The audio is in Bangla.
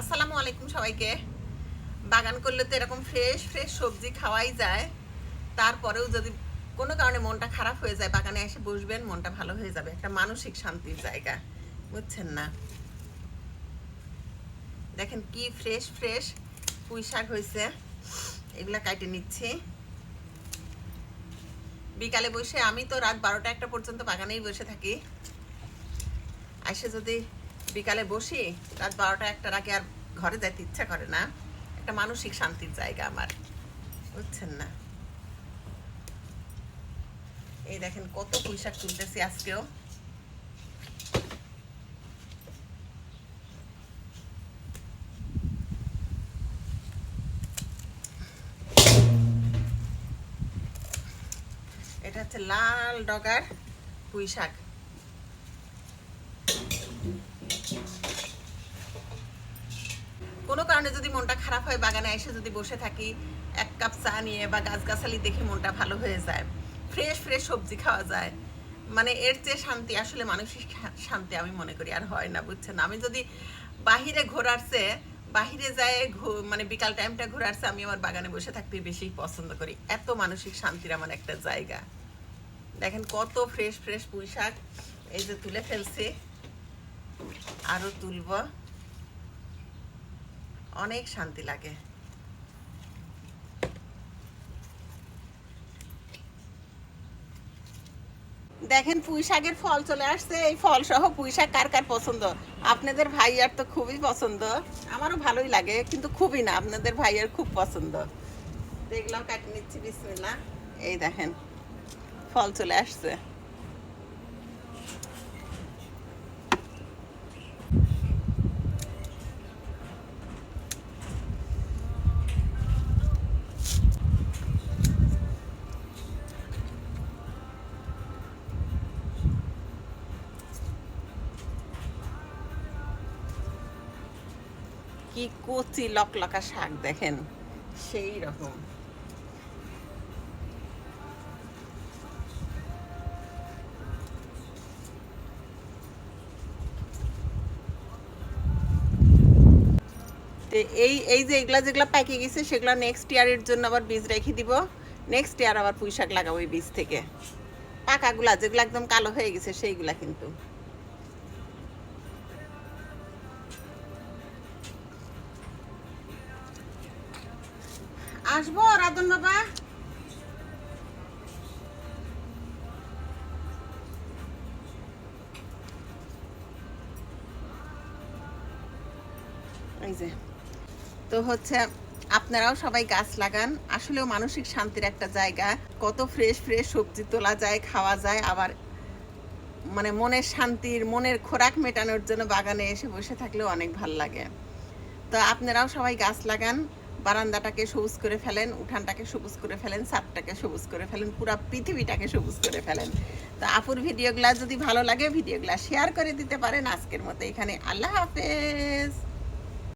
আসসালামু আলাইকুম সবাইকে। বাগান করলে তো এরকম ফ্রেশ ফ্রেশ সবজি খাওয়াই যায়। তারপরেও যদি কোনো কারণে মনটা খারাপ হয়ে যায়, বাগানে এসে বসবেন, মনটা ভালো হয়ে যাবে। একটা মানসিক শান্তির জায়গা, বুঝছেন না? দেখেন কি ফ্রেশ ফ্রেশ পুঁই শাক হয়েছে। এগুলা কাটে নিচ্ছি। বিকালে বসে আমি তো রাত বারোটা একটা পর্যন্ত বাগানেই বসে থাকি। এসে যদি বিকালে বসি, রাত বারোটা একটার আগে আর ঘরে যাইতে ইচ্ছা করে না। একটা মানসিক শান্তির জায়গা আমার, বুঝছেন না? এই দেখেন কত পুঁইশাক তুলতেছি আজকেও। এটা হচ্ছে লাল ডগার পুঁই শাক কোনো কারণে যদি মনটা খারাপ হয়, বাগানে এসে যদি বসে থাকি, এক কাপ চা নিয়ে বা গাছগাছালি দেখে মনটা ভালো হয়ে যায় ফ্রেশ ফ্রেশ সবজি খাওয়া যায় মানে এর চেয়ে শান্তি, আসলে মানসিক শান্তি আমি মনে করি আর হয় না, বুঝছেন? আমি যদি বাহিরে ঘোরার চেয়ে বাহিরে যায় মানে বিকাল টাইমটা ঘোরার চেয়ে আমি আমার বাগানে বসে থাকতে বেশি পছন্দ করি। এত মানসিক শান্তির আমার একটা জায়গা। দেখেন কত ফ্রেশ ফ্রেশ পুঁই শাক এই যে তুলে ফেলছি, আরও তুলবো। অনেক শান্তি লাগে। দেখেন পুঁই শাকের ফল চলে আসছে, এই ফল সহ পুঁই শাক কার কার পছন্দ? আপনাদের ভাইয়ার তো খুবই পছন্দ। আমারও ভালোই লাগে, কিন্তু খুবই না, আপনাদের ভাইয়ার খুব পছন্দ। দেখলাম কাটি নিচ্ছি বিসমিল্লা এই দেখেন, ফল চলে আসছে। কি কচি লকলকা শাক দেখেন, সেই রকম। এই এই যে এগুলা যেগুলা পাইকে গেছে, সেগুলা নেক্সট ইয়ারের জন্য আবার বীজ রেখে দিব। নেক্সট ইয়ার আবার পুঁই শাক লাগাবো এই বীজ থেকে। পাকাগুলা যেগুলো একদম কালো হয়ে গেছে, সেইগুলা কিন্তু। আসব, রাধন বাবা। তো হচ্ছে আপনারাও সবাই গাছ লাগান। আসলেও মানসিক শান্তির একটা জায়গা। কত ফ্রেশ ফ্রেশ সবজি তোলা যায়, খাওয়া যায়, আবার মানে মনের শান্তির, মনের খোরাক মেটানোর জন্য বাগানে এসে বসে থাকলেও অনেক ভালো লাগে। তো আপনারাও সবাই গাছ লাগান। বারান্দাটাকে সবুজ করে ফেলেন, উঠানটাকে সবুজ করে ফেলেন, ছাদটাকে সবুজ করে ফেলেন, পুরা পৃথিবীটাকে সবুজ করে ফেলেন। তো আপুর ভিডিওগুলা যদি ভালো লাগে, ভিডিওগুলা শেয়ার করে দিতে পারেন। আজকের মতো এখানে আল্লাহ হাফেজ।